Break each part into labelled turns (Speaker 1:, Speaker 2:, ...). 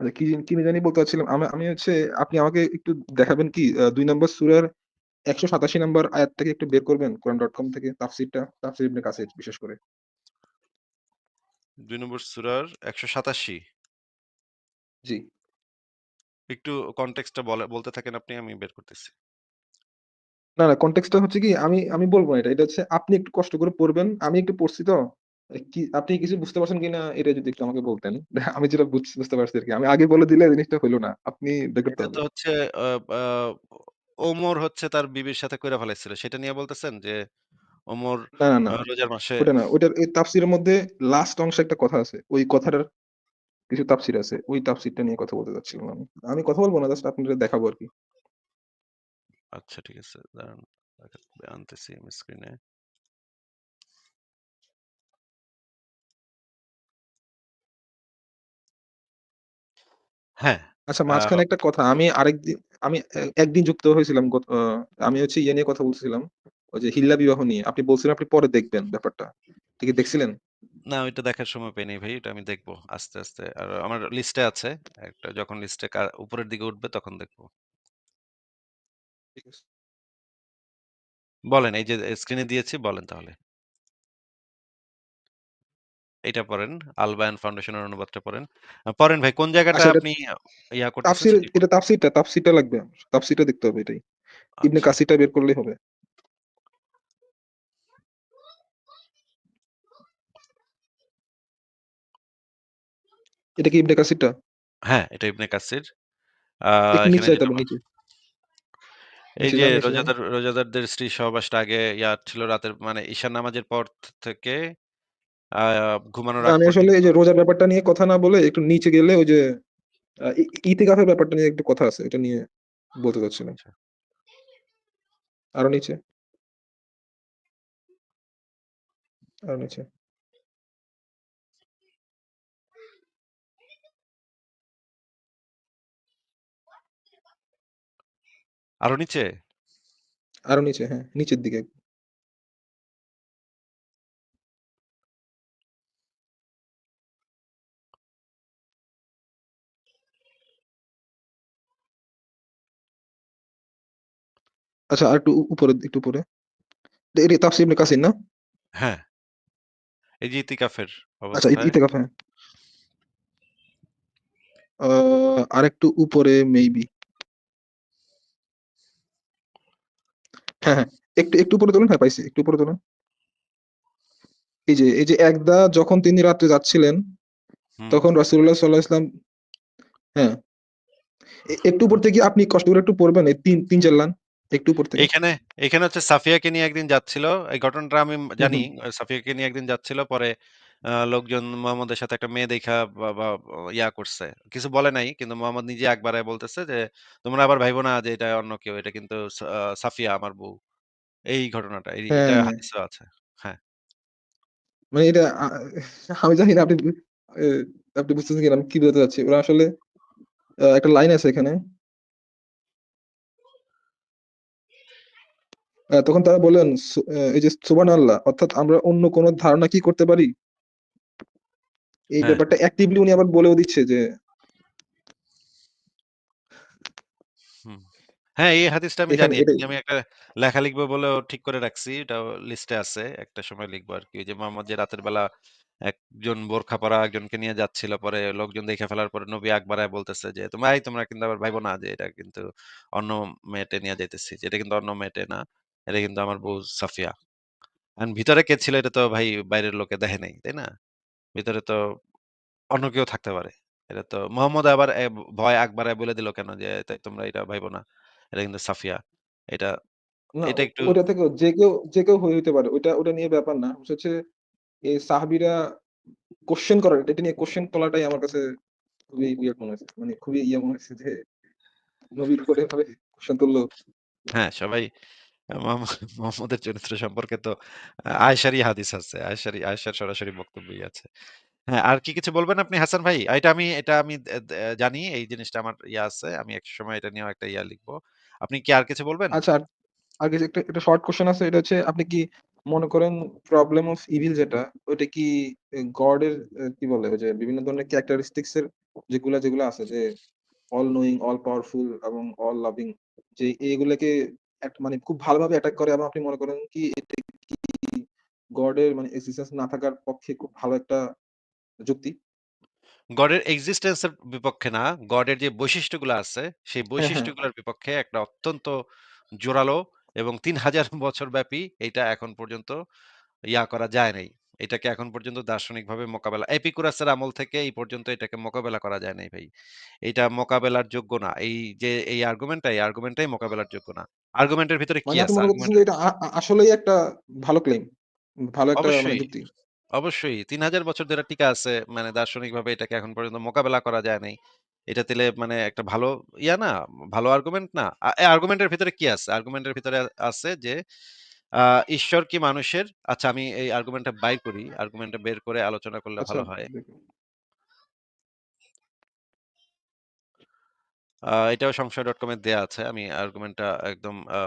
Speaker 1: আচ্ছা কি কি জানি বলতে চাচ্ছিলাম? আমি আমি হচ্ছে আপনি আমাকে একটু দেখাবেন কি আ ২ নম্বর সূরার ১৮৭ নম্বর আয়াত থেকে একটু বের করবেন Quran.com থেকে তাফসীরটা, তাফসীর ইবনে কাসির বিশেষ করে।
Speaker 2: ২ নম্বর সূরার ১৮৭
Speaker 1: জি।
Speaker 2: একটু কনটেক্সট টা বলে বলতে থাকেন আপনি, আমি বের করতেছি।
Speaker 1: না, না কনটেক্সট টা হচ্ছে কি আমি আমি বলব না এটা। এটা হচ্ছে আপনি একটু কষ্ট করে পড়বেন। আমি একটু পড়ছি তো। কি আপনি কিছু বুঝতে পারছেন কিনা এটা যদি একটু আমাকে বলতেন। আমি যেটা বুঝ বুঝতে পারছি আরকি। আমি আগে বলে দিলে জিনিসটা হইল না। আপনি বের করতে
Speaker 2: এটা
Speaker 1: হবে।
Speaker 2: হচ্ছে আ আ ওমর হচ্ছে তার বিবির সাথে কইরা ফেলাইছিল। সেটা নিয়ে বলতেছেন যে ওমর
Speaker 1: না, না,
Speaker 2: আ রোজার মাসে
Speaker 1: ওটা না। ওটার তাফসীরের মধ্যে লাস্ট অংশে একটা কথা আছে। ওই কথাটার কিছু তাফসীর আছে। ওই তাফসীরটা নিয়ে কথা বলতে চাচ্ছিলাম আমি। আমি কথা বলব না জাস্ট আপনাদের দেখাবো আরকি।
Speaker 2: আচ্ছা ঠিক আছে। দাঁড়ান আনতেছি আমি স্ক্রিনে। হ্যাঁ,
Speaker 1: আচ্ছা
Speaker 2: আ
Speaker 1: মাঝখানে একটা কথা। আমি আরেকদিন আমি এ একদিন যুক্ত হয়েছিলাম গত আ আমি হচ্ছে ইয়ে নিয়ে কথা বলছিলাম। ওই যে হিল্লা বিবাহ নিয়ে। আপনি বলছিলেন আপনি পরে দেখবেন ব্যাপারটা। এটা কি দেখছিলেন?
Speaker 2: না ওইটা দেখার সময় পাই নাই ভাই। ওটা আমি দেখব আস্তে, আস্তে। আর আমার লিস্টে আছে। একটা যখন লিস্টে কা উপরের দিকে উঠবে তখন দেখব।
Speaker 1: ঠিক আছে।
Speaker 2: বলেন এই যে স্ক্রিনে দিয়েছি বলেন তাহলে। এইটা পড়েন। আল বায়ান ফাউন্ডেশনের অনুবাদটা পড়েন। পড়েন ভাই কোন জায়গাটা আপনি ইয়া করতেছেন
Speaker 1: তাফসীর এটা। তাফসীরটা, তাফসীরটা লাগবে। তাফসীরটা দেখতে হবে এটাই। ইবনে
Speaker 2: আচ্ছা।
Speaker 1: কাসিরটা বের করলেই হবে। এটা কি ইবনে কাসিরটা?
Speaker 2: হ্যাঁ, এটা ইবনে কাসির। এই যে রোজাদার রোজাদারদের স্ত্রী সহবাসটা আগে ইয়া ছিল রাতের মানে ঈশার নামাজের পর থেকে ঘুমানোর
Speaker 1: আমি আসলে এই যে রোজার ব্যাপারটা নিয়ে কথা না বলে একটু নিচে গেলে ওই যে ইতিকাফের ব্যাপারটা নিয়ে একটু কথা আছে। এটা নিয়ে বলতে চাচ্ছিলাম।
Speaker 2: আচ্ছা।
Speaker 1: আরও নিচে। আরও নিচে।
Speaker 2: আরও নিচে?
Speaker 1: আরও নিচে হ্যাঁ, নিচের দিকে। আচ্ছা আরেকটু উ উপরে একটু উপরে। এটা তাফসীর ইবনে কাসির না?
Speaker 2: হ্যাঁ। এই যে ইতিকাফের
Speaker 1: আচ্ছা ই
Speaker 2: অবস্থায়
Speaker 1: ইতিকাফ হ্যাঁ। আ আরেকটু উপরে মেবি। হ্যাঁ, হ্যাঁ। একটু একটু উপরে তোলেন। হ্যাঁ পাইছি। একটু উপরে তোলেন। এই যে এই যে একদা যখন তিনি রাত্রে যাচ্ছিলেন,
Speaker 2: হুম।
Speaker 1: তখন রাসূলুল্লাহ সাল্লাল্লাহু আলাইহি ওয়াসাল্লাম হ্যাঁ। এ একটু উপর থেকে আপনি কষ্ট করে একটু পড়বেন এই ৩ ৩-৪ লাইন। একটু উপর থেকে।
Speaker 2: এইখানে, এইখানে হচ্ছে সাফিয়াকে নিয়ে একদিন যাচ্ছিল। এই ঘটনাটা আমি জানি। সাফিয়াকে নিয়ে একদিন যাচ্ছিল। পরে লোকজন মোহাম্মদের সাথে একটা মেয়ে দেইখা বা ইয়া করছে। কিছু বলে নাই। কিন্তু মোহাম্মদ নিজে বাড়ায় বলতেছে যে, "তোমরা আবার ভাইবো না যে এটা অন্য কেউ। এটা কিন্তু সাফিয়া আমার বউ।" এই ঘটনাটা। এই এটা
Speaker 1: হ্যাঁ।
Speaker 2: আছে। হ্যাঁ।
Speaker 1: মানে এটা আমি জানি না আপনি আপনি বুঝতেছেন কিনা আমি কি বলতে চাচ্ছি। ওরা আসলে একটা লাইন আছে এখানে। তখন তারা বললেন এই যে সুবহানাল্লাহ অর্থাৎ আমরা অন্য কোন ধারণা কি করতে পারি? এই
Speaker 2: হ্যাঁ।
Speaker 1: ব্যাপারটা অ্যাক্টিভলি উনি আবার বলেও দিচ্ছে যে
Speaker 2: হ্যাঁ, এই হাদিসটা আমি জানি। এটা আমি একটা লেখা লিখব বলেও ঠিক করে রাখছি। এটাও লিস্টে আছে। একটা সময় লিখব আরকি। ওই যে মোহাম্মদ যে রাতের বেলা একজন বোরখা পরা একজনকে নিয়ে যাচ্ছিল। পরে লোকজন দেখে ফেলার পরে নবী বাড়ায় বলতেছে যে, "তোমরা এই তোমরা কিন্তু আবার ভাইবো না যে এটা কিন্তু অন্য মেয়েটে নিয়ে যাইতেছি। যে এটা কিন্তু অন্য মেয়েটে না। এটা কিন্তু আমার বউ সাফিয়া।" এখন ভিতরে কে ছিল এটা তো ভাই বাইরের লোকে দেখে নাই। তাই না? ভিতরে তো অন্য কেউ থাকতে পারে। এটা তো মোহাম্মদ আবার এ ভয় আগ বাড়ায় বলে দিল কেন যে, "তাই তোমরা এটা ভাইবো না। এটা কিন্তু সাফিয়া।" এটা
Speaker 1: না
Speaker 2: এটা একটু
Speaker 1: থেকেও যে কেউ যে কেউ হয়ে হইতে পারে। ওইটা ওটা নিয়ে ব্যাপার না। হচ্ছে এই সাহাবীরা কোয়েশ্চেন করার এটা নিয়ে কোয়েশ্চেন তোলাটাই আমার কাছে খুবই মনে হয়েছে। মানে খুবই ইয়ে মনে হয়েছে যে নবীর উপরে এভাবে কোয়েশ্চেন তুললো।
Speaker 2: হ্যাঁ, সবাই মোহাম্মদ মোহাম্মদের চরিত্র সম্পর্কে তো আয়েশারই হাদিস আছে। আয়েশারই আয়েশার সরাসরি বক্তব্যই আছে। হ্যাঁ, আর কি কিছু বলবেন আপনি হাসান ভাই? এটা আমি এটা আমি জানি এই জিনিসটা আমার ইয়া আছে। আমি এক সময় এটা নিয়েও একটা ইয়া লিখব। আপনি কি আর কিছু বলবেন?
Speaker 1: আচ্ছা আর আগে যে একটা একটা শর্ট কোয়েশ্চেন আছে এটা হচ্ছে আপনি কি মনে করেন প্রবলেম অফ ইভিল যেটা ওইটা কি গডের এ কি বলে? ওই যে বিভিন্ন ধরনের ক্যারেক্টারিস্টিকস এর যেগুলা, যেগুলা আছে যে অল নোইং, অল পাওয়ারফুল এবং অল লাভিং যে এগুলাকে এক মানে খুব ভালোভাবে অ্যাটাক করে এবং আপনি মনে করেন কি এটা কি গডের মানে এক্সিস্টেন্স না থাকার পক্ষে খুব ভালো একটা যুক্তি?
Speaker 2: গডের এক্সিস্টেন্স এর বিপক্ষে না, গডের যে বৈশিষ্ট্যগুলো আছে, সেই
Speaker 1: হ্যাঁ, হ্যাঁ।
Speaker 2: বৈশিষ্ট্যগুলোর বিপক্ষে একটা অত্যন্ত জোরালো এবং ৩০০০ বছর ব্যাপী এইটা এখন পর্যন্ত ইয়া করা যায় নাই। এটাকে এখন পর্যন্ত দার্শনিকভাবে মোকাবেলা এপিকুরাসের আমল থেকে এই পর্যন্ত এটাকে মোকাবেলা করা যায় নাই ভাই। এটা মোকাবেলার যোগ্য না। এই যে এই আর্গুমেন্টটা, এই আর্গুমেন্টটাই মোকাবেলার যোগ্য না। আর্গুমেন্টের ভিতরে কি
Speaker 1: মানে
Speaker 2: আছে?
Speaker 1: এটা আসলেই একটা ভালো ক্লেইম। ভালো একটা মানে
Speaker 2: অবশ্যই,
Speaker 1: যুক্তি।
Speaker 2: অবশ্যই ৩০০০ বছর ধরে টিকে আছে। মানে দার্শনিকভাবে এটাকে এখন পর্যন্ত মোকাবেলা করা যায় নাই। এটা তাইলে মানে একটা ভালো ইয়া না? ভালো আর্গুমেন্ট না? আর্গুমেন্টের ভিতরে কি আছে? আর্গুমেন্টের ভিতরে আছে যে ঈশ্বর কি মানুষের আচ্ছা আমি এই আর্গুমেন্টটা বাই করি। আর্গুমেন্টটা বের করে আলোচনা করলে
Speaker 1: আচ্ছা
Speaker 2: ভালো হয়। আ এটাও সংশয়.com এ দেয়া আছে। আমি আর্গুমেন্টটা একদম আ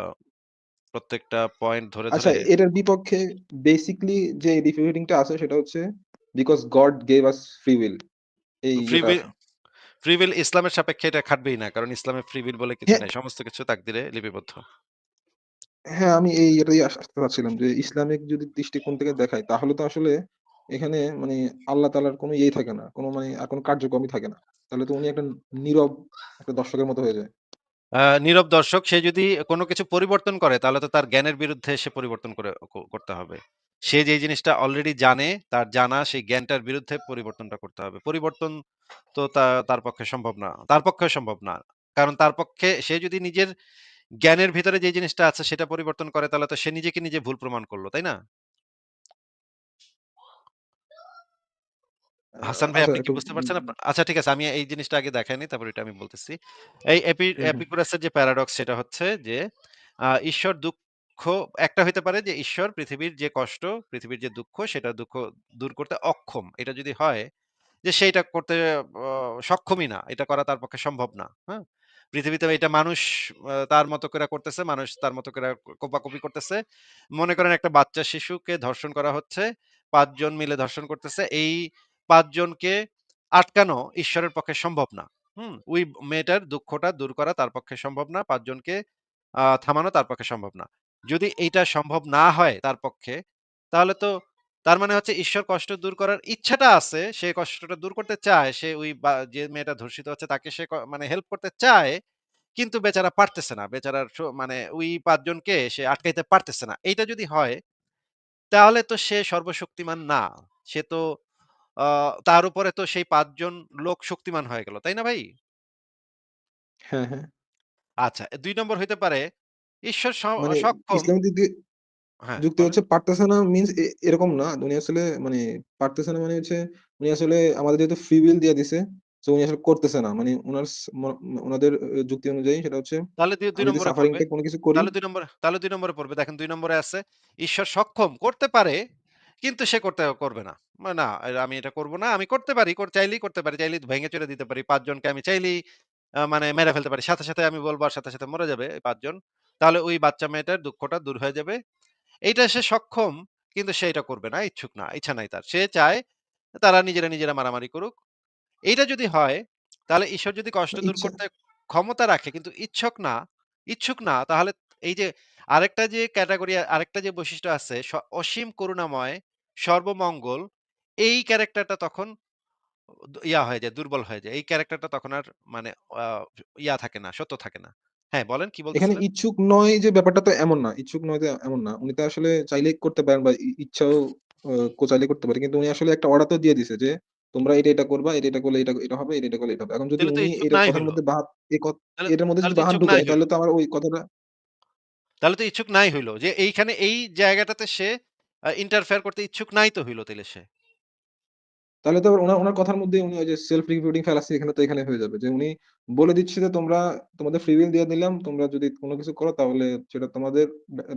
Speaker 2: প্রত্যেকটা পয়েন্ট ধরে,
Speaker 1: আচ্ছা
Speaker 2: ধরে
Speaker 1: এটার বিপক্ষে বেসিক্যালি যে রিফিউটিং টা আছে সেটা হচ্ছে because God gave us free will এই
Speaker 2: ফ্রি
Speaker 1: ইয়েটা
Speaker 2: উইল
Speaker 1: আছে।
Speaker 2: ফ্রি উইল ইসলামের সাপেক্ষে এটা খাটবেই না। কারণ ইসলামে ফ্রি উইল বলে কিছু
Speaker 1: হ্যাঁ।
Speaker 2: নাই। সমস্ত কিছু তাকদিরে লিপিবদ্ধ।
Speaker 1: হ্যাঁ, আমি এই ইয়েটাই আস আসতে চাচ্ছিলাম যে ইসলামিক যদি দৃষ্টিকোণ থেকে দেখাই তাহলে তো আসলে এখানে মানে আল্লাহ তাআলার কোন ইয়েই থাকে না। কোন মানে আর কোন কার্যক্রমই থাকে না। তাহলে তো উনি একটা নীরব একটা দর্শকের মতো হয়ে যায়।
Speaker 2: নীরব দর্শক সে যদি কোন কিছু পরিবর্তন করে তাহলে তো তার জ্ঞানের বিরুদ্ধে সে পরিবর্তন করে করতে হবে। সে যেই জিনিসটা অলরেডি জানে, তার জানা সেই জ্ঞানটার বিরুদ্ধে পরিবর্তনটা করতে হবে। পরিবর্তন তো তার পক্ষে সম্ভব না। তার পক্ষে সম্ভব না। কারণ তার পক্ষে সে যদি নিজের জ্ঞানের ভিতরে যে জিনিসটা আছে সেটা পরিবর্তন করে তাহলে তো সে নিজেকে নিজে ভুল প্রমাণ করল তাই না? হাসান ভাই
Speaker 1: আচ্ছা
Speaker 2: আপনি কি বুঝতে পারছেন? আচ্ছা ঠিক আছে আমি এই জিনিসটা আগে দেখাই নিই তারপর এটা আমি বলতেছি। এই। এপিকুরাসের যে প্যারাডক্স সেটা হচ্ছে যে ঈশ্বর দুঃখ একটা হইতে পারে যে ঈশ্বর পৃথিবীর যে কষ্ট, পৃথিবীর যে দুঃখ সেটা দুঃখ দূর করতে অক্ষম। এটা যদি হয় যে সে এটা করতে সক্ষমই না। এটা করা তার পক্ষে সম্ভব না। হ্যাঁ? পৃথিবীতে এটা মানুষ তার মতো করে করতেছে, মানুষ তার মতো করে কোপাকুপি করতেছে। মনে করেন একটা বাচ্চা শিশুকে ধর্ষণ করা হচ্ছে। ৫ জন মিলে ধর্ষণ করতেছে। এই ৫ জনকে আটকানো ঈশ্বরের পক্ষে সম্ভব না। হুম? ওই মেয়েটার দুঃখটা দূর করা তার পক্ষে সম্ভব না। ৫ জনকে থামানো তার পক্ষে সম্ভব না। যদি এইটা সম্ভব না হয় তার পক্ষে, তাহলে তো তার মানে হচ্ছে ঈশ্বর কষ্ট দূর করার ইচ্ছাটা আছে। সে কষ্টটা দূর করতে চায়। সে ওই যে মেয়েটা ধর্ষিত হচ্ছে তাকে সে মানে হেল্প করতে চায়। কিন্তু বেচারা পারতেছে না। বেচারার মানে ওই ৫ জনকে সে আটকাইতে পারতেছে না। এইটা যদি হয়, তাহলে তো সে সর্বশক্তিমান না। সে তো তার উপরে তো সেই ৫ জন লোক শক্তিমান হয়ে গেল। তাই না ভাই?
Speaker 1: হ্যাঁ, হ্যাঁ।
Speaker 2: আচ্ছা ২ নম্বর হইতে পারে ঈশ্বর
Speaker 1: মানে
Speaker 2: সক্ষম হ্যাঁ,
Speaker 1: যুক্তি হচ্ছে পারতেছে না মিনস এরকম না। উনি আসলে মানে পারতেছে না মানে হচ্ছে উনি আসলে আমাদের যেহেতু ফ্রি উইল দিয়ে দিছে, সো উনি আসলে করতেছে না। মানে ম উনাদের যুক্তি অনুযায়ী সেটা হচ্ছে
Speaker 2: তাহলে দুই ২
Speaker 1: আমি যদি
Speaker 2: নম্বরে
Speaker 1: সাফারিং
Speaker 2: পড়বে।
Speaker 1: কিছু করি
Speaker 2: তাহলে ২ নম্বরে তাহলে ২ নম্বরে পড়বে। দেখেন ২ নম্বরে আছে ঈশ্বর সক্ষম করতে পারে কিন্তু সে করতে করবে না। না আমি এটা করব না। আমি করতে পারি, চাইলেই করতে পারি। চাইলেই ভেঙে চুরে দিতে পারি। ৫ জনকে আমি চাইলেই মানে মেরে ফেলতে পারি। সাথে, সাথে আমি বলব আর সাথে, সাথে মরে যাবে এই ৫ জন। তাহলে ওই বাচ্চা মেয়েটার দুঃখটা দূর হয়ে যাবে। এইটা সে সক্ষম কিন্তু সে এটা করবে না, ইচ্ছুক না। ইচ্ছা নাই তার। সে চায় তারা নিজেরা, নিজেরা মারামারি করুক। এইটা যদি হয়, তাহলে ঈশ্বর যদি কষ্ট দূর করতে ক্ষমতা রাখে কিন্তু ইচ্ছুক না ইচ্ছুক না তাহলে এই যে আরেকটা যে ক্যাটাগরি আরেকটা যে বৈশিষ্ট্য আছে অসীম করুণাময়, সর্বমঙ্গল এই ক্যারেক্টারটা তখন ইয়া হয়ে যায়, দুর্বল হয়ে যায়। এই ক্যারেক্টারটা তখন আর মানে ইয়া থাকে না, সত্য থাকে না। হ্যাঁ, বলেন কি
Speaker 1: এখানে ইচ্ছুক নয় যে ব্যাপারটা তো এমন না। ইচ্ছুক নয় যে এমন না। উনি তো আসলে চাইলেই করতে পারেন বা ইচ্ছাও ও ক চাইলেই করতে পারে। কিন্তু উনি আসলে একটা অর্ডার তো দিয়ে দিছে যে, "তোমরা এটা, এটা করবা। এটা, এটা করলে এটা, এটা হবে। এটা, এটা করলে এটা হবে।" এখন যদি উনি এটার কথার মধ্যে বাদ এ ক এটার মধ্যে যদি
Speaker 2: তো
Speaker 1: বাহান ঢুকায় তাহলে তো আমার ওই কথাটা
Speaker 2: তাহলে তো ইচ্ছুক নাই হইল যে এইখানে এই জায়গাটাতে সে ইন্টারফেয়ার করতে ইচ্ছুক নাই তো হইল তাইলে সে।
Speaker 1: তাহলে তো উনার, উনার কথার মধ্যেই উনি ওই যে সেলফ রিক্রুটিং ফ্যালাসি এখানে তো এখানে হয়ে যাবে। যে উনি বলে দিচ্ছে যে, "তোমরা তোমাদের ফ্রি উইল দিয়ে দিলাম। তোমরা যদি কোন কিছু করো তাহলে সেটা তোমাদের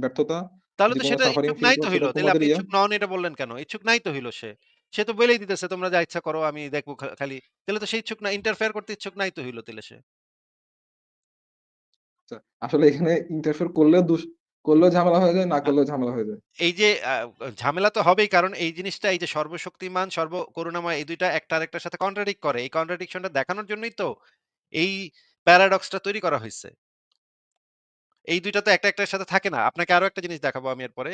Speaker 1: ব্যর্থতা।
Speaker 2: তাহলে তো সেটা ইচ্ছুক নাই তো হইল।
Speaker 1: তোমাদের
Speaker 2: আপনি ইচ্ছুক নন এটা বললেন কেন? ইচ্ছুক নাই তো হইল সে। সে তো বলেই দিতেছে তোমরা যা ইচ্ছা করো আমি দেখব খালি। তাহলে তো সে ইচ্ছুক না ইন্টারফেয়ার করতে ইচ্ছুক নাই তো হইল তাইলে সে।
Speaker 1: আচ্ছা, আসলে এখানে ইন্টারফেয়ার করলে দোষ করলেও ঝামেলা হয়ে যায়, না করলেও ঝামেলা হয়ে যায়।
Speaker 2: এই যে ঝামেলা তো হবেই কারণ এই জিনিসটা এই যে সর্বশক্তিমান, সর্ব করুণাময় এই ২ টা একটা আরেকটার সাথে কন্ট্রাডিক্ট করে। এই কন্ট্রাডিকশন টা দেখানোর জন্যই তো এই প্যারাডক্স টা তৈরি করা হইছে। এই ২ টা তো একটা একটার সাথে থাকে না। আপনাকে আরও একটা জিনিস দেখাবো আমি এরপরে।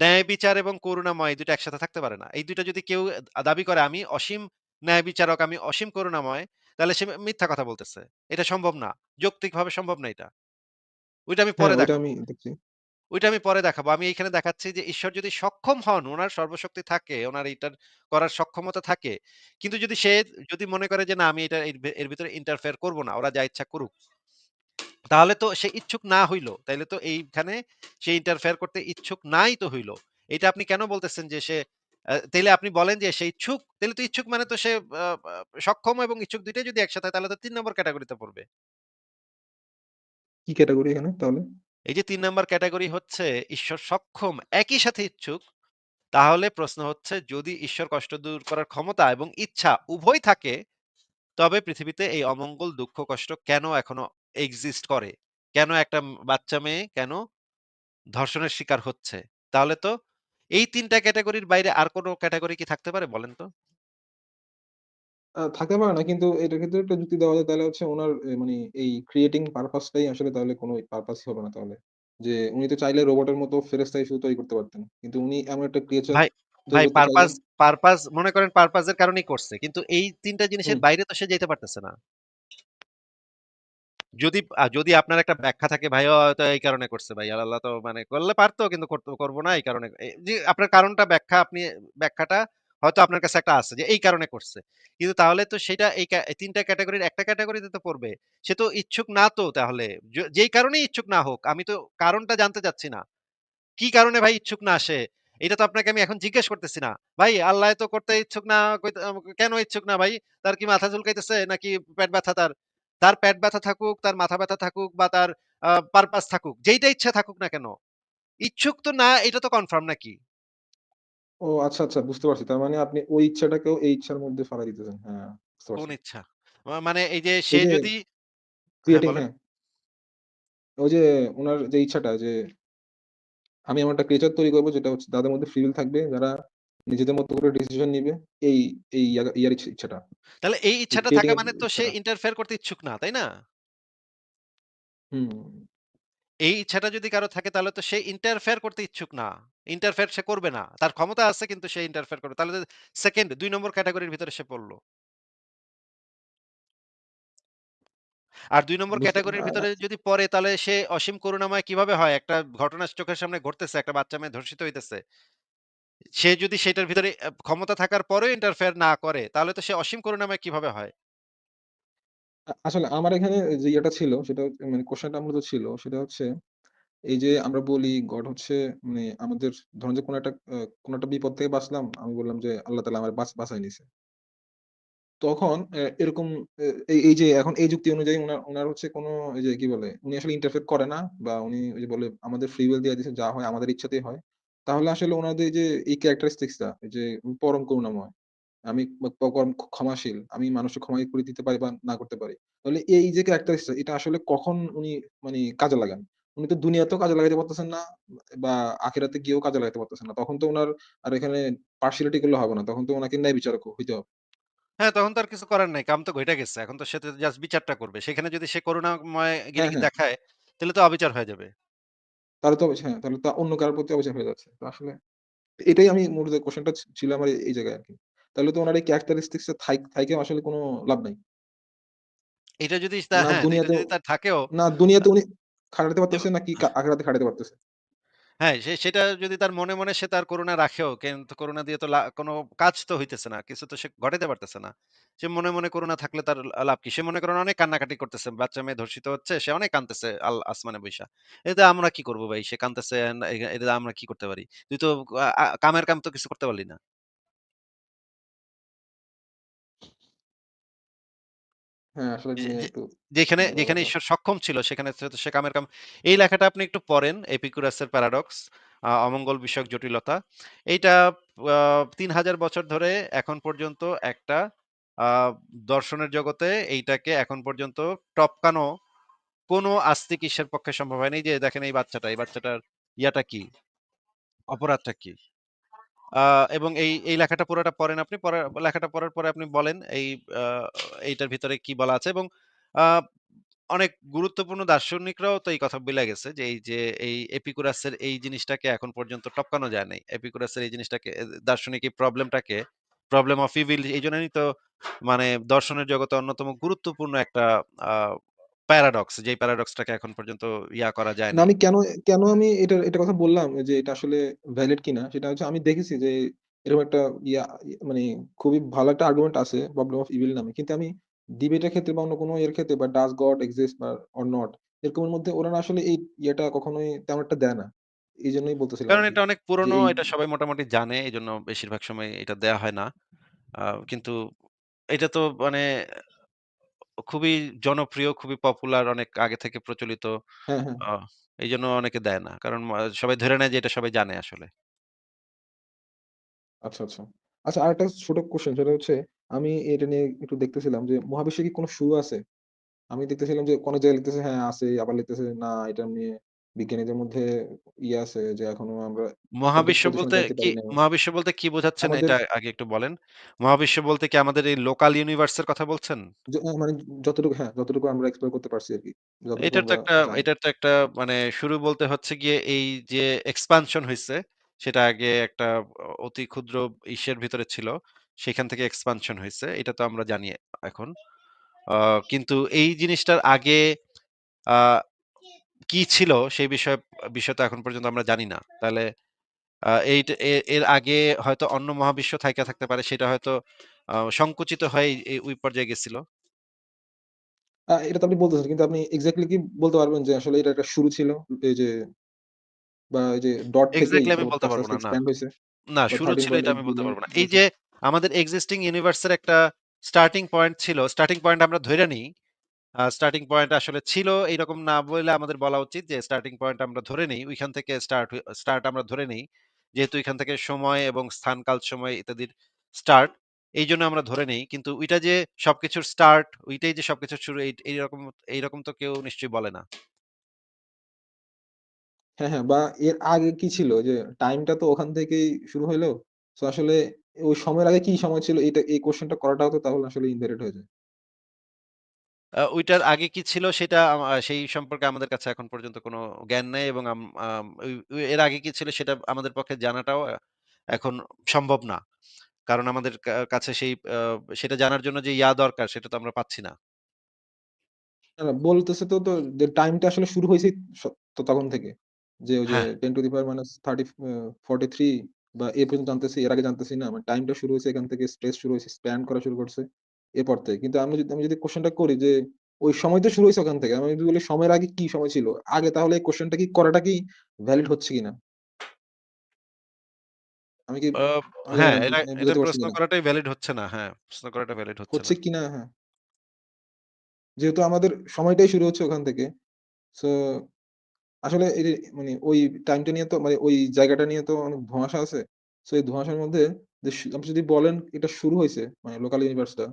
Speaker 2: ন্যায় বিচার এবং করুণাময় এই ২ টা একসাথে থাকতে পারে না। এই ২ টা যদি কেউ দাবি করে আমি অসীম ন্যায় বিচারক, আমি অসীম করুণাময়, তাহলে সে মিথ্যা কথা বলতেছে। এটা সম্ভব না। যৌক্তিকভাবে সম্ভব না এটা। ওইটা আমি
Speaker 1: হ্যাঁ,
Speaker 2: পরে
Speaker 1: ওইটা আমি দেখছি।
Speaker 2: ওইটা আমি পরে দেখাবো। আমি এইখানে দেখাচ্ছি যে ঈশ্বর যদি সক্ষম হন, উনার সর্বশক্তি থাকে, উনার এইটার করার সক্ষমতা থাকে। কিন্তু যদি সে যদি মনে করে যে না আমি এটা এর ভে এর ভিতরে ইন্টারফেয়ার করব না। ওরা যা ইচ্ছা করুক। তাহলে তো সে ইচ্ছুক না হইল। তাইলে তো এইখানে সে ইন্টারফেয়ার করতে ইচ্ছুক নাই তো হইল। এটা আপনি কেন বলতেছেন যে সে আ তাইলে আপনি বলেন যে সে ইচ্ছুক, তাইলে তো ইচ্ছুক মানে তো সে আ আ সক্ষম এবং ইচ্ছুক ২ টাই যদি একসাথে হয় তাহলে তো ৩ নম্বর ক্যাটেগরিতে পড়বে।
Speaker 1: কি ক্যাটেগরি এখানে তাহলে?
Speaker 2: এই যে ৩ নাম্বার ক্যাটেগরি হচ্ছে ঈশ্বর সক্ষম, একই সাথে ইচ্ছুক। তাহলে প্রশ্ন হচ্ছে যদি ঈশ্বর কষ্ট দূর করার ক্ষমতা এবং ইচ্ছা উভয় থাকে, তবে পৃথিবীতে এই অমঙ্গল, দুঃখ, কষ্ট কেন এখনও এক্সিস্ট করে? কেন একটা বাচ্চা মেয়ে কেন ধর্ষণের শিকার হচ্ছে? তাহলে তো এই ৩ টা ক্যাটেগরির বাইরে আর কোন ক্যাটেগরি কি থাকতে পারে বলেন তো?
Speaker 1: আ থাকতে পারে না কিন্তু এটার ক্ষেত্রে একটা যুক্তি দেওয়া যায় তাহলে হচ্ছে উনার এ মানে এই ক্রিয়েটিং পারপাস টাই আসলে তাহলে কোন পারপাসই হবে না তাহলে। যে উনি তো চাইলে রোবটের মতো ফেরেশতাই শুধু তৈরি করতে পারতেন। কিন্তু উনি এমন একটা ক্রিয়েচার
Speaker 2: ভাই,
Speaker 1: তৈরি
Speaker 2: ভাই
Speaker 1: করতে চাইলেন
Speaker 2: পারপাস পারপাস মনে করেন পারপাস এর কারণেই করছে। কিন্তু এই ৩ টা জিনিসের
Speaker 1: হুম।
Speaker 2: বাইরে তো সে যাইতে পারতেছে না। যদি আ যদি আপনার একটা ব্যাখ্যা থাকে ভাই হয়তো এই কারণে করছে ভাই। আল্লাহ তো মানে করলে পারত কিন্তু করত করব না এই কারণে। এ জি আপনার কারণটা ব্যাখ্যা আপনি ব্যাখ্যাটা হয়তো আপনার কাছে একটা আছে যে এই কারণে করছে। কিন্তু তাহলে তো সেটা এই ক্যা ৩ টা ক্যাটেগরির একটা ক্যাটেগরিতে তো পড়বে। সে তো ইচ্ছুক না তো তাহলে। যেই কারণেই ইচ্ছুক না হোক, আমি তো কারণটা জানতে চাচ্ছি না। কি কারণে ভাই ইচ্ছুক না সে? এটা তো আপনাকে আমি এখন জিজ্ঞেস করতেছি না। ভাই আল্লাহ তো করতে ইচ্ছুক না কেন ইচ্ছুক না ভাই? তার কি মাথা চুলকাইতেছে নাকি পেট ব্যথা তার? তার পেট ব্যথা থাকুক, তার মাথা ব্যথা থাকুক বা তার পারপাস থাকুক, যেইটা ইচ্ছা থাকুক না কেন? ইচ্ছুক তো না এটা তো কনফার্ম নাকি?
Speaker 1: ও আচ্ছা, আচ্ছা বুঝতে পারছি। তার মানে আপনি ওই ইচ্ছাটাকেও এই ইচ্ছার মধ্যে ফালাই দিতেছেন। হ্যাঁ, বুঝতে
Speaker 2: কোন
Speaker 1: পারছি।
Speaker 2: ইচ্ছা? মা মানে এই যে সে
Speaker 1: যে
Speaker 2: যদি হ্যাঁ
Speaker 1: ক্রিয়েটিং
Speaker 2: বলেন।
Speaker 1: হ্যাঁ, ওই যে উনার যে ইচ্ছাটা যে আমি এমন একটা ক্রিয়েচার তৈরি করব যেটা হচ্ছে তাদের মধ্যে উইল থাকবে, যারা নিজেদের মতো করে ডিসিশন নিবে। এই এই ইয়ার ইয়ার ইচ্ছা ইচ্ছাটা।
Speaker 2: তাহলে এই
Speaker 1: এই
Speaker 2: ইচ্ছাটা
Speaker 1: ক্রিয়েটিং
Speaker 2: থাকা
Speaker 1: এর
Speaker 2: মানে তো সে
Speaker 1: ইচ্ছাটা।
Speaker 2: ইন্টারফেয়ার করতে ইচ্ছুক না, তাই না?
Speaker 1: হুম।
Speaker 2: এই ইচ্ছাটা যদি কারও থাকে তাহলে তো সে ইন্টারফেয়ার করতে ইচ্ছুক না। ইন্টারফেয়ার সে করবে না। তার ক্ষমতা আছে কিন্তু সে ইন্টারফেয়ার করবে। তাহলে 2nd ২ নম্বর ক্যাটেগরির ভিতরে সে পড়ল। আর দুই নম্বর ক্যাটাগরির ভিতরে যদি পড়ে তাহলে সে অসীম করুণাময় কীভাবে হয়? একটা ঘটনা চোখের সামনে ঘটতেছে, একটা বাচ্চা মেয়ে ধর্ষিত হইতেছে। সে যদি সেটার ভিতরে ক্ষমতা থাকার পরেও ইন্টারফেয়ার না করে, তাহলে তো সে অসীম করুণাময় কীভাবে হয়?
Speaker 1: আসলে আমার এখানে যে ইয়েটা ছিল, সেটা মানে কোয়েশ্চেনটা মূলত ছিল, সেটা হচ্ছে এই যে আমরা বলি, গড হচ্ছে মানে আমাদের ধরেন যে কোন একটা কোন একটা বিপদ থেকে বাঁচলাম। আমি বললাম যে আল্লাহ তাআলা আমারে বাঁচ বাঁচায় নিছে। তখন এরকম এই যে এখন এই যুক্তি অনুযায়ী উনার উনার হচ্ছে কোনো এই যে কি বলে? উনি আসলে ইন্টারফেয়ার করে না, বা উনি ওই যে বলে আমাদের ফ্রি উইল দিয়ে দিয়েছে, যা হয় আমাদের ইচ্ছাতেই হয়। তাহলে আসলে উনাদের যে এই ক্যারেক্টারিস্টিক্স টা, এই যে পরম করুণাময়। আমি ক্ষমাশীল। আমি মানুষকে ক্ষমা করে দিতে পারি বা না করতে পারি। তাহলে এই যে ক্যারেক্টারিস্টিক্স এটা আসলে কখন উনি মানে কাজে লাগান? উনি তো দুনিয়াতেও কাজে লাগাইতে পারতেছেন না বা আখেরাতে গিয়েও কাজে লাগাইতে পারতেছেন না। তখন তো ওনার আর এখানে পার্সিয়ালিটি করলে হবে না। তখন তো উনাকে ন্যায় বিচারক হইতে হবে।
Speaker 2: হ্যাঁ, তখন তো আর কিছু করার নাই। কাম তো ঘইটা গেছে। এখন তো সে তো জাস্ট বিচারটা করবে। সেখানে যদি সে করুণাময় গিরি
Speaker 1: হ্যাঁ, হ্যাঁ।
Speaker 2: দেখায়, তাহলে তো অবিচার হয়ে যাবে।
Speaker 1: তাহলে তো হ্যাঁ, তাহলে তো অন্য কারও প্রতি অবিচার হয়ে যাচ্ছে। তো আসলে এটাই আমি মূলত কোয়েশ্চেনটা ছি ছিল আমার এই জায়গায় আরকি। তাহলে তো উনার এই ক্যারেক্টারিস্টিক্স এ থাইক থাইকেও আসলে কোনো লাভ নাই।
Speaker 2: এটা যদি
Speaker 1: না
Speaker 2: হ্যাঁ, এটা তার থাকেও
Speaker 1: না দুনিয়াতে উনি খাটাতে পারতেছে নাকি কা আখিরাতে খাটাতে পারতেছে।
Speaker 2: হ্যাঁ, সে সেটা যদি তার মনে, মনে সে তার করুণা রাখেও কিন্তু করুণা দিয়ে তো কোন কাজ তো হইতেছে না। কিছু তো সে ঘটাইতে পারতেছে না। সে মনে, মনে করুণা থাকলে তার লাভ কি? সে মনে করেন অনেক কান্নাকাটি করতেছে। বাচ্চা মেয়ে ধর্ষিত হচ্ছে। সে অনেক কান্দতেছে আল আসমানে বইসা। এতে আমরা কি করব ভাই? সে কান্দতেছে এন এ আমরা কি করতে পারি? তুই তো কামের কাম তো কিছু করতে পারলি না।
Speaker 1: হ্যাঁ, আসলে
Speaker 2: যে
Speaker 1: একটু
Speaker 2: যেখানে, যেখানে ঈশ্বর সক্ষম ছিল সেখানে সে কামের কাম এই লেখাটা আপনি একটু পড়েন এপিকুরাসের প্যারাডক্স অমঙ্গল বিষয়ক জটিলতা। এইটা তিন হাজার বছর ধরে এখন পর্যন্ত একটা দর্শনের জগতে এইটাকে এখন পর্যন্ত টপকানো কোনো আস্তিক ঈশ্বরের পক্ষে সম্ভব হয়নি। যে দেখেন এই বাচ্চাটা, এই বাচ্চাটার ইয়াটা কি? অপরাধটা কি? এবং এই, এই লেখাটা পুরাটা পড়েন আপনি। লেখাটা পড়ার পরে আপনি বলেন এই এইটার ভিতরে কি বলা আছে এবং অনেক গুরুত্বপূর্ণ দার্শনিকরাও তো এই কথা বলে গেছে যে এই যে এই এপিকুরাসের এই জিনিসটাকে এখন পর্যন্ত টপকানো যায় নাই। এপিকুরাসের এই জিনিসটাকে দার্শনিক এই প্রবলেমটাকে প্রবলেম অফ ইভিল এই জন্যই তো মানে দর্শনের জগতে অন্যতম গুরুত্বপূর্ণ একটা প্যারাডক্স যেই প্যারাডক্সটাকে এখন পর্যন্ত ইয়া করা যায়
Speaker 1: না। আমি কেন কেন আমি এটা এটার কথা বললাম যে এটা আসলে ভ্যালিড কিনা সেটা হচ্ছে আমি দেখেছি যে এরকম একটা ইয়া মানে খুবই ভালো একটা আর্গুমেন্ট আছে প্রবলেম অফ ইভিল নামে। কিন্তু আমি ডিবেটের ক্ষেত্রে বা অন্য কোনো ইয়ের ক্ষেত্রে বা ডাস গড এক্সিস্ট বা অর নট এরকমের মধ্যে ওরা আসলে এই ইয়েটা কখনোই তেমন একটা দেয় না। এই জন্যই বলতেছিলাম
Speaker 2: কারণ এটা অনেক
Speaker 1: যে
Speaker 2: পুরনো, এটা সবাই মোটামুটি জানে। এই জন্য বেশিরভাগ সময় এটা দেয়া হয় না। কিন্তু এটা তো মানে খুবই জনপ্রিয়, খুবই পপুলার অনেক আগে থেকে প্রচলিত।
Speaker 1: হ্যাঁ, হ্যাঁ।
Speaker 2: আ এইজন্য অনেকে দেয় না। কারণ মা সবাই ধরে নেয় যে এটা সবাই জানে আসলে।
Speaker 1: আচ্ছা, আচ্ছা। আচ্ছা আরেকটা ছোট কোশ্চেন সেটা হচ্ছে আমি এটা নিয়ে একটু দেখতেছিলাম যে মহাবিশ্বে কি কোনো শুরু আছে? আমি দেখতেছিলাম যে কোন জায়গায় লিখতেছে হ্যাঁ আছে, আবার লিখতেছে না এটা নিয়ে বিজ্ঞানীদের মধ্যে ইয়ে আছে যে এখনও আমরা
Speaker 2: মহাবিশ্ব বলতে কি মহাবিশ্ব বলতে কি বোঝাচ্ছেন এটা আগে একটু বলেন। মহাবিশ্ব বলতে কি আমাদের এই লোকাল ইউনিভার্স এর কথা বলছেন?
Speaker 1: মানে যতটুকু হ্যাঁ, যতটুকু আমরা এক্সপ্লোর করতে পারছি আরকি। যতটুকু
Speaker 2: এটার তো একটা এটার তো একটা মানে শুরু বলতে হচ্ছে গিয়ে এই যে এক্সপানশন হয়েছে সেটা আগে একটা অতি ক্ষুদ্র ইসের ভিতরে ছিল। সেখান থেকে এক্সপানশন হয়েছে এটা তো আমরা জানি এখন। কিন্তু এই জিনিসটার আগে কি ছিল সেই বিষয়ে বিষয় তো এখন পর্যন্ত আমরা জানি না। তাহলে আ এইটা এ এর আগে হয়তো অন্য মহাবিশ্ব থাইকা থাকতে পারে। সেটা হয়তো সংকুচিত হয়ে এই ওই পর্যায়ে গেছিল।
Speaker 1: এটা তো আপনি বলতেছেন কিন্তু আপনি এক্সাক্টলি কি বলতে পারবেন যে আসলে এটা একটা শুরু ছিল? এই যে বা এই যে ডট থেকেই
Speaker 2: এক্সাক্টলি আমি বলতে পারব না, না। শুরু ছিল এটা আমি বলতে পারব না। এই যে আমাদের এক্সিস্টিং ইউনিভার্সের একটা স্টার্টিং পয়েন্ট ছিল। স্টার্টিং পয়েন্ট আমরা ধইরা নিই। স্টার্টিং পয়েন্ট আসলে ছিল এইরকম না বইলে আমাদের বলা উচিত যে স্টার্টিং পয়েন্ট আমরা ধরে নেই। ওইখান থেকে স্টার্ট স্টার্ট আমরা ধরে নেই। যেহেতু এখান থেকে সময় এবং স্থান, কাল, সময় ইত্যাদির স্টার্ট এই জন্য আমরা ধরে নেই। কিন্তু ওইটা যে সবকিছুর স্টার্ট, ওইটাই যে সবকিছুর শুরু এইরকম এইরকম তো কেউ নিশ্চয়ই বলে না।
Speaker 1: হ্যাঁ, হ্যাঁ বা এর আগে কি ছিল? যে টাইমটা তো ওখান থেকেই শুরু হইল। সো আসলে ওই সময়ের আগে কি সময় ছিল? এটা এই কোয়েশ্চেনটা করাটাও তো তাহলে আসলে ইনভ্যালিড হয়ে যায়।
Speaker 2: আ ওইটার আগে কি ছিল সেটা আমা সেই সম্পর্কে আমাদের কাছে এখন পর্যন্ত কোনো জ্ঞান নেই এবং আম আম ওই ওই এর আগে কি ছিল সেটা আমাদের পক্ষে জানাটাও আ এখন সম্ভব না। কারণ আমাদের কা কাছে সেই আ সেটা জানার জন্য যে ইয়া দরকার সেটা তো আমরা পাচ্ছি না।
Speaker 1: না, না বলতেছে তো, তো যে টাইমটা আসলে শুরু স তো তখন থেকে। যে ওই যে
Speaker 2: হ্যাঁ,
Speaker 1: 10 টু দি পাওয়ার মাইনাস 30 আ 43 বা এ পর্যন্ত জানতেছি, এর আগে জানতেছি না। মানে টাইমটা শুরু হইছে এখান থেকে, স্পেস শুরু হইছে, স্প্যান করা শুরু করছে এরপর থেকে। কিন্তু আমি যদি আমি যদি কোয়েশ্চেনটা করি যে ওই সময় তো শুরু হয়েছে ওখান থেকে। আমি যদি বলি সময়ের আগে কি সময় ছিল? আগে তাহলে এই কোয়েশ্চেনটা কি করাটা কি ভ্যালিড হচ্ছে কিনা? আমি কি আমি জানি
Speaker 2: হ্যাঁ, এটা এটা প্রশ্ন করাটাই ভ্যালিড হচ্ছে না। হ্যাঁ, প্রশ্ন করাটা ভ্যালিড হচ্ছে।
Speaker 1: হচ্ছে কিনা হ্যাঁ। যেহেতু আমাদের সময়টাই শুরু হচ্ছে ওখান থেকে। সো আসলে এই মানে ওই টাইমটা নিয়ে তো মানে ওই জায়গাটা নিয়ে তো অনেক ধোঁয়াশা আছে। সো এই ধোঁয়াশার মধ্যে যে আপনি যদি বলেন এটা শুরু হইছে মানে লোকাল ইউনিভার্সটা।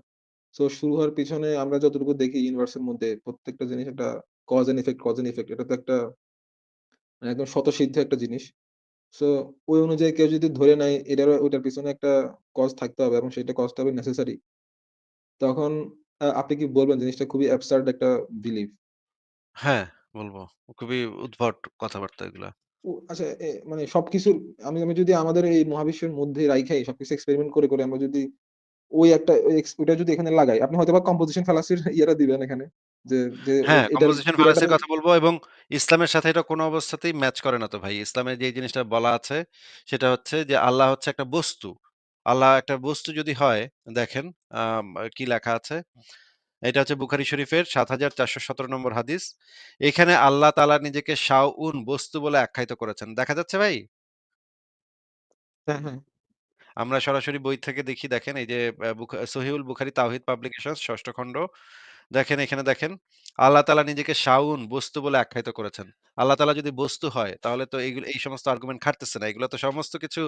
Speaker 1: সো শুরু হওয়ার পিছনে আমরা যতটুকু দেখি ইউনিভার্সের মধ্যে প্রত্যেকটা জিনিস একটা cause and effect, cause and effect এটা তো একটা মানে একদম স্বতঃসিদ্ধ একটা জিনিস। সো ওই অনুযায়ী কেউ যদি ধরে নেয় এটার ওইটার পিছনে একটা কজ থাকতে হবে এবং সেটা কজটা হবে নেসেসারি। তখন আপনি কি বলবেন জিনিসটা খুবই অ্যাবসার্ড একটা বিলিভ।
Speaker 2: হ্যাঁ, বলব খুবই উদ্ভট কথাবার্তা এগুলা।
Speaker 1: আচ্ছা এ মানে সবকিছুর আমি আমি যদি আমাদের এই মহাবিশ্বের মধ্যে রাইখাই সবকিছু এক্সপেরিমেন্ট করে, করে আমরা যদি ওই একটা ওইটা যদি এখানে লাগাই, আপনি হয়তোবা কম্পোজিশন ফ্যালাসির ইয়েটা দিবেন এখানে। যে, যে
Speaker 2: হ্যাঁ, কম্পোজিশন ফ্যালাসির কথা বলব এবং ইসলামের সাথে এটা কোনো অবস্থাতেই ম্যাচ করে না তো ভাই। ইসলামে যে জিনিসটা বলা আছে সেটা হচ্ছে যে আল্লাহ হচ্ছে একটা বস্তু। আল্লাহ একটা বস্তু যদি হয় দেখেন কি লেখা আছে? এটা হচ্ছে বুখারি শরীফের ৭৪১৭ নম্বর হাদিস। এখানে আল্লাহ তালা নিজেকে শাওউন বস্তু বলে আখ্যায়িত করেছেন। দেখা যাচ্ছে ভাই?
Speaker 1: হ্যাঁ, হ্যাঁ।
Speaker 2: আমরা সরাসরি বই থেকে দেখি দেখেন এই যে আ বুখা সহিহুল বুখারী তাওহীদ পাবলিকেশনস ৬ষ্ঠ খণ্ড। দেখেন এখানে দেখেন আল্লাহ তাআলা নিজেকে শাউন বস্তু বলে আখ্যায়িত করেছেন। আল্লাহ তাআলা যদি বস্তু হয় তাহলে তো এইগুলো এই সমস্ত আর্গুমেন্ট খাটতেছে না। এগুলো তো সমস্ত কিছু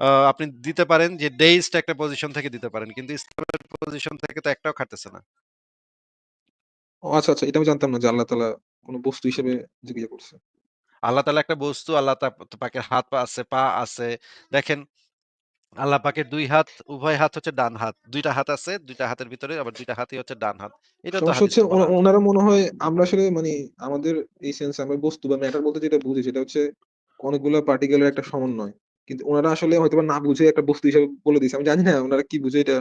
Speaker 2: আ আপনি দিতে পারেন যে ডেইস্ট একটা পজিশন থেকে দিতে পারেন। কিন্তু ইসলামের পজিশন থেকে তো একটাও খাটতেছে না।
Speaker 1: ও আচ্ছা, আচ্ছা এটা আমি জানতাম না যে আল্লাহ তাআলা কোন বস্তু হিসেবে জিজ্ঞাসা করছে।
Speaker 2: আল্লাহ তাআলা একটা বস্তু, আল্লাহ তা পাকের হাত পা আছে, পা আছে। দেখেন আল্লাহ পাকের ২ হাত, উভয় হাত হচ্ছে ডান হাত। দুইটা হাত আছে, দুইটা হাতের ভিতরে আবার ২ টা হাতই হচ্ছে ডান হাত। এটাও তো
Speaker 1: হচ্ছে। ওনারা মনে হয় আমরা আসলে মানে আমাদের এই সেন্স আমরা বস্তু বা ম্যাটার বলতে যেটা বুঝি সেটা হচ্ছে অনেকগুলা পার্টিকেলের একটা সমন্বয়। কিন্তু ওনারা আসলে হয়তোবা না বুঝে একটা বস্তু হিসেবে বলে দিয়েছে। আমি জানি না উনারা কি বুঝে এটা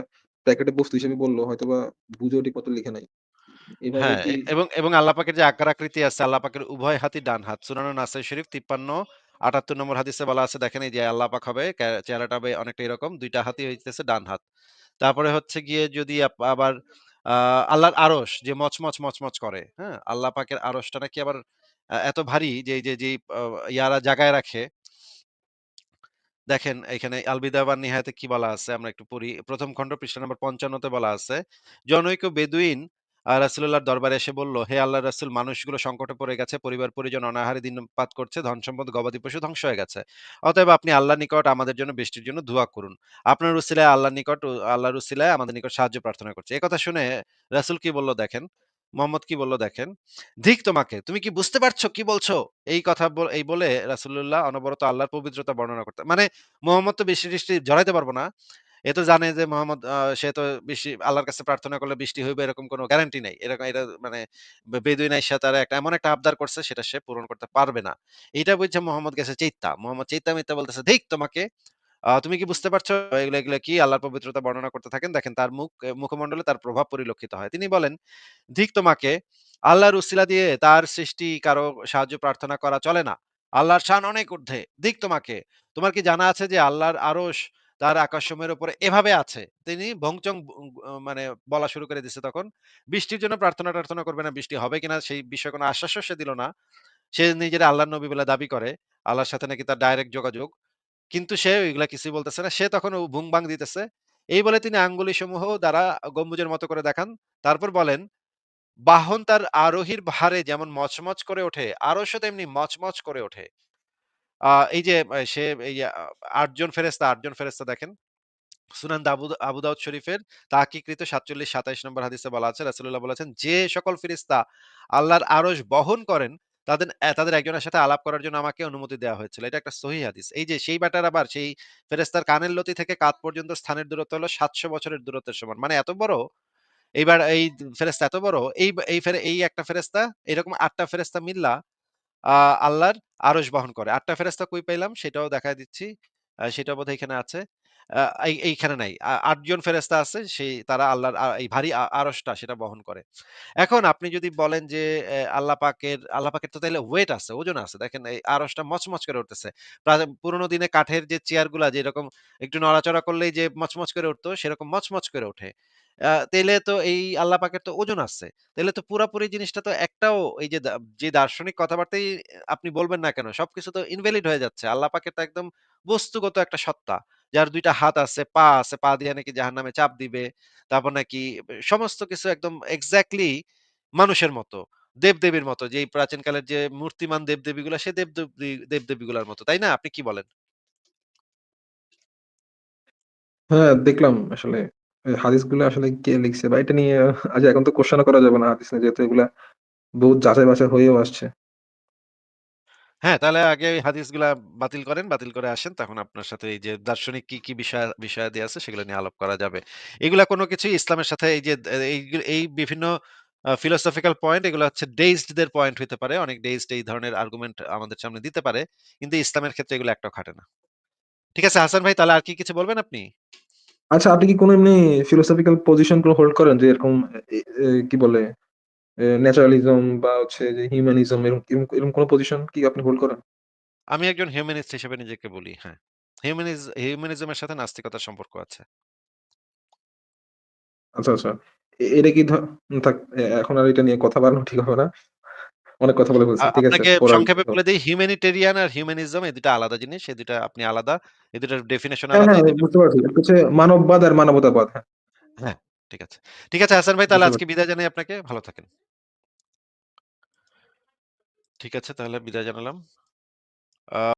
Speaker 1: ব্র্যাকেটে বস্তু হিসেবে বলল। হয়তোবা বুঝেও ঠিকমতো লিখে নাই।
Speaker 2: হ্যাঁ, এবং এবং আল্লাহ পাকের যে আকার আকৃতি আছে, আল্লাহ পাকের উভয় হাতই ডান হাত। সূরা নাসাই শরীফ ৫৩, ৭৮ নম্বর হাদিসে বলা আছে দেখেন এই যে আল্লাহ পাক হবে চেহারাটা হবে অনেকটা এরকম। ২ টা হাতই হইতেছে ডান হাত। তারপরে হচ্ছে গিয়ে যদি আবার আল্লাহর আরশ যে মচমচ, মচমচ করে, হ্যাঁ? আল্লাহ পাকের আরশটা নাকি আবার এত ভারী যে এই যে ইয়ারা জাগায় রাখে দেখেন এখানে আল বিদায়া ওয়ান কি বলা আছে আমরা একটু পড়ি। প্রথম খণ্ড পৃষ্ঠা নম্বর ৫৫ তে বলা আছে, জনৈক বেদুইন আ রাসূলুল্লাহর দরবারে এসে বলল, "হে আল্লাহর রাসূল মানুষগুলো সংকটে পড়ে গেছে, পরিবার-পরিজন অনাহারে দিনপাত করছে, ধন-সম্পদ, গবাদি পশু ধ্বংস হয়ে গেছে। অতএব আপনি আল্লাহর নিকট আমাদের জন্য বৃষ্টির জন্য দোয়া করুন। আপনার উসিলায় আল্লাহর নিকট ও আল্লাহর উসিলায় আমাদের নিকট সাহায্য প্রার্থনা করছে কথা শুনে রাসূল কি বলল দেখেন, মোহাম্মদ কি বলল দেখেন, "ধিক তোমাকে! তুমি কি বুঝতে পারছ কি বলছো?" এই কথা এই বলে রাসূলুল্লাহ অনবরত আল্লাহর পবিত্রতা বর্ণনা করতে মানে মোহাম্মদ তো বৃষ্টি-টিষ্টি জড়াইতে পারব না। এ তো জানে যে মোহাম্মদ সে তো বৃষ্টি আল্লাহর কাছে প্রার্থনা করলে বৃষ্টি হইবে এরকম কোনো গ্যারান্টি নাই। এরকম এটা মানে বেদুইন আইসা তারা একটা এমন একটা আবদার করছে সেটা সে পূরণ করতে পারবে না। এইটা বুইঝা মোহাম্মদ গেছে চেইত্তা। মোহাম্মদ চেইত্তা মিথ্যা বলতেছে, "ধিক তোমাকে! তুমি কি বুঝতে পারছ এগুলা, এগুলা কি?" আল্লাহর পবিত্রতা বর্ণনা করতে থাকেন। দেখেন তার মুখ এ মুখমণ্ডলে তার প্রভাব পরিলক্ষিত হয়। তিনি বলেন, "ধিক তোমাকে! আল্লাহর উসিলা দিয়ে তার সৃষ্টি কারও সাহায্য প্রার্থনা করা চলে না। আল্লাহর শান অনেক ঊর্ধ্বে। ধিক তোমাকে! তোমার কি জানা আছে যে আল্লাহর আরশ তার আকাশসমূহের উপরে এভাবে আছে?" তিনি ভংচং মানে বলা শুরু করে দিছে তখন। বৃষ্টির জন্য প্রার্থনা-টার্থনা করবে না, বৃষ্টি হবে কিনা সেই বিষয়ে কোনো আশ্বাসও সে দিল না। সে নিজেরে আল্লাহর নবী বলে দাবি করে। আল্লাহর সাথে নাকি তার ডাইরেক্ট যোগাযোগ। কিন্তু সে ওইগুলা কিছুই বলতেছে না। সে তখন ও ভুং-ভাং দিতেছে। এই বলে তিনি আঙ্গুলিসমূহ দ্বারা গম্বুজের মতো করে দেখান। তারপর বলেন, "বাহন তার আরোহীর ভারে যেমন মচমচ করে ওঠে, আরশও তেমনি মচমচ করে ওঠে।" এই যে সে এই আ ৮ জন ফেরেশতা ৮ জন ফেরেশতা দেখেন। সুনান দাবুদ আবু শরীফের তাহকিকৃত ৪৭-২৭ নম্বর হাদিসে বলা আছে রাসূলুল্লাহ বলেছেন, "যে সকল ফেরেশতা আল্লাহর আরশ বহন করেন তাদের তাদের একজনের সাথে আলাপ করার জন্য আমাকে অনুমতি দেওয়া হয়েছিল।" এটা একটা সহিহ হাদিস। এই যে সেই ব্যাটার আবার সেই ফেরেস্তার কানের লতি থেকে কাঁধ পর্যন্ত স্থানের দূরত্ব হলো ৭০০ বছরের দূরত্বের সমান। মানে এত বড় এইবার এই ফেরেস্তা এত বড় এই এই এই একটা ফেরেস্তা এরকম ৮ টা ফেরেশতা মিল্লা আল্লাহর আরশ বহন করে। ৮ টা কই পাইলাম সেটাও দেখা দিচ্ছি। সেটা বোধহয় এখানে আছে। এইখানে নাই। আ ৮ জন ফেরেশতা আছে সেই তারা আল্লাহর এই ভারী আ আরশটা সেটা বহন করে। এখন আপনি যদি বলেন যে আল্লাহ পাকের আল্লাহ পাকের তো তাইলে ওয়েট আছে, ওজন আছে। দেখেন এই আরশটা মচমচ করে উঠতেছে। প্রা পুরোনো দিনে কাঠের যে চেয়ারগুলা যেরকম একটু নড়াচড়া করলেই যে মচমচ করে উঠতো সেরকম মচমচ করে ওঠে। আ তাইলে তো এই আল্লাহ পাকের তো ওজন আছে। তাইলে তো পুরাপুরি জিনিসটা তো একটাও এই যে যে দার্শনিক কথাবার্তাই আপনি বলবেন না কেন সবকিছু তো ইনভ্যালিড হয়ে যাচ্ছে। আল্লাহ পাকের তো একদম বস্তুগত একটা সত্তা। যার দুইটা হাত আছে, পা আছে, পা দিয়ে নাকি জাহান্নামে চাপ দিবে। তারপর নাকি সমস্ত কিছু একদম এক্সাক্টলি মানুষের মতো। দেব-দেবীর মতো। যেই প্রাচীনকালের যে মূর্তিমান দেব-দেবীগুলা সে দেব-দেবী দেব-দেবীগুলার মতো। তাই না? আপনি কি বলেন?
Speaker 1: হ্যাঁ, দেখলাম আসলে হাদিসগুলো আসলে কে লিখছে বা এটা নিয়ে আজ এখন তো কোয়েশ্চেন ও করা যাবে না হাদিস যেহেতু এগুলা বহুত যাচাই-বাছাই হয়েও আসছে।
Speaker 2: হ্যাঁ, তাহলে আগে এই হাদিসগুলা বাতিল করেন। বাতিল করে আসেন। তখন আপনার সাথে এই যে দার্শনিক কি, কি বিষয় বিষয়াদি আছে সেগুলো নিয়ে আলাপ করা যাবে। এগুলা কোন কিছুই ইসলামের সাথে এই যে এই এই বিভিন্ন philosophical পয়েন্ট এগুলো হচ্ছে ডেইস্ট দের পয়েন্ট হইতে পারে। অনেক ডেইস্ট এই ধরনের আর্গুমেন্ট আমাদের সামনে দিতে পারে। কিন্তু ইসলামের ক্ষেত্রে এগুলো একটাও খাটে না। ঠিক আছে হাসান ভাই তাহলে আর কি কিছু বলবেন আপনি?
Speaker 1: আচ্ছা আপনি কি কোনো এমনি ফিলোসফিক্যাল পজিশন কোন হোল্ড করেন যে এরকম এ এ কি বলে ন্যাচারালিজম বা হচ্ছে যে হিউম্যানিজম এরকম এরকম এরকম কোন পজিশন কি আপনি হোল্ড করেন?
Speaker 2: আমি একজন হিউম্যানিস্ট হিসেবে নিজেকে বলি। হ্যাঁ। হিউম্যানিজ হিউম্যানিজম এর সাথে নাস্তিকতার সম্পর্ক আছে।
Speaker 1: আচ্ছা, আচ্ছা। এ এটা কি ধ থাক এ এখন আর এটা নিয়ে কথা বাড়ানো ঠিক হবে না। অনেক কথা বলে ফেলছি। ঠিক আছে।
Speaker 2: আপনাকে সংক্ষেপে বলে দেই হিউম্যানিটেরিয়ান আর হিউম্যানিজম এই দুটো আলাদা জিনিস। এই দুটো আপনি আলাদা। এই ২ ডেফিনেশন
Speaker 1: হ্যাঁ,
Speaker 2: আলাদা।
Speaker 1: হ্যাঁ
Speaker 2: এই ২ টা
Speaker 1: বুঝতে পারছি। হচ্ছে মানববাদ আর মানবতাবাদ। হ্যাঁ,
Speaker 2: হ্যাঁ, ঠিক আছে। ঠিক আছে হাসান ভাই তাহলে আজকে বিদায় জানাই আপনাকে। ভালো থাকেন। ঠিক আছে তাহলে বিদায় জানালাম।